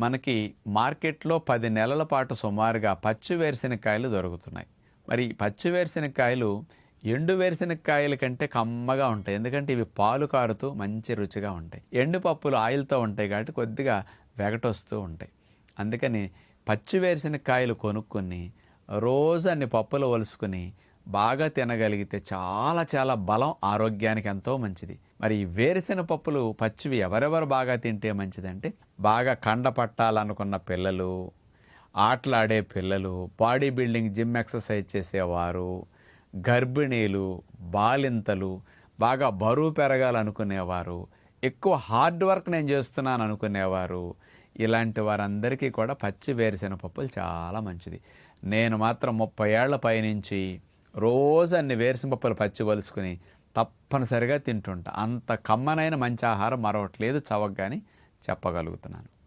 మనకి మార్కెట్లో పది నెలల పాటు సుమారుగా పచ్చి వేరుశెనక్కాయలు దొరుకుతున్నాయి. మరి పచ్చి వేరుశెనక్కాయలు ఎండు వేరుశెనక్కాయల కంటే కమ్మగా ఉంటాయి. ఎందుకంటే ఇవి పాలు కారుతూ మంచి రుచిగా ఉంటాయి. ఎండు పప్పులు ఆయిల్తో ఉంటాయి కాబట్టి కొద్దిగా వెగటొస్తూ ఉంటాయి. అందుకని పచ్చి వేరుశెనక్కాయలు కొనుక్కొని రోజు అన్ని పప్పులు వలుసుకుని బాగా తినగలిగితే చాలా చాలా బలం ఆరోగ్యానికి ఎంతో మంచిది. మరి ఈ పప్పులు పచ్చివి ఎవరెవరు బాగా తింటే మంచిదంటే బాగా కండ పట్టాలనుకున్న పిల్లలు ఆటలాడే పిల్లలు బాడీ బిల్డింగ్ జిమ్ ఎక్సర్సైజ్ చేసేవారు గర్భిణీలు బాలింతలు బాగా బరువు పెరగాలనుకునేవారు ఎక్కువ హార్డ్ వర్క్ నేను చేస్తున్నాను అనుకునేవారు ఇలాంటి వారందరికీ కూడా పచ్చి వేరుశెనగ పప్పులు చాలా మంచిది. నేను మాత్రం ముప్పై ఏళ్ళ పైనుంచి రోజు అన్ని వేరుశెనగ పచ్చివలుసుకుని పచ్చి తప్పనిసరిగా తింటుంటా. అంత కమ్మనైన మంచి ఆహారం మరొకటి లేదు చవకగాని చెప్పగలుగుతున్నాను.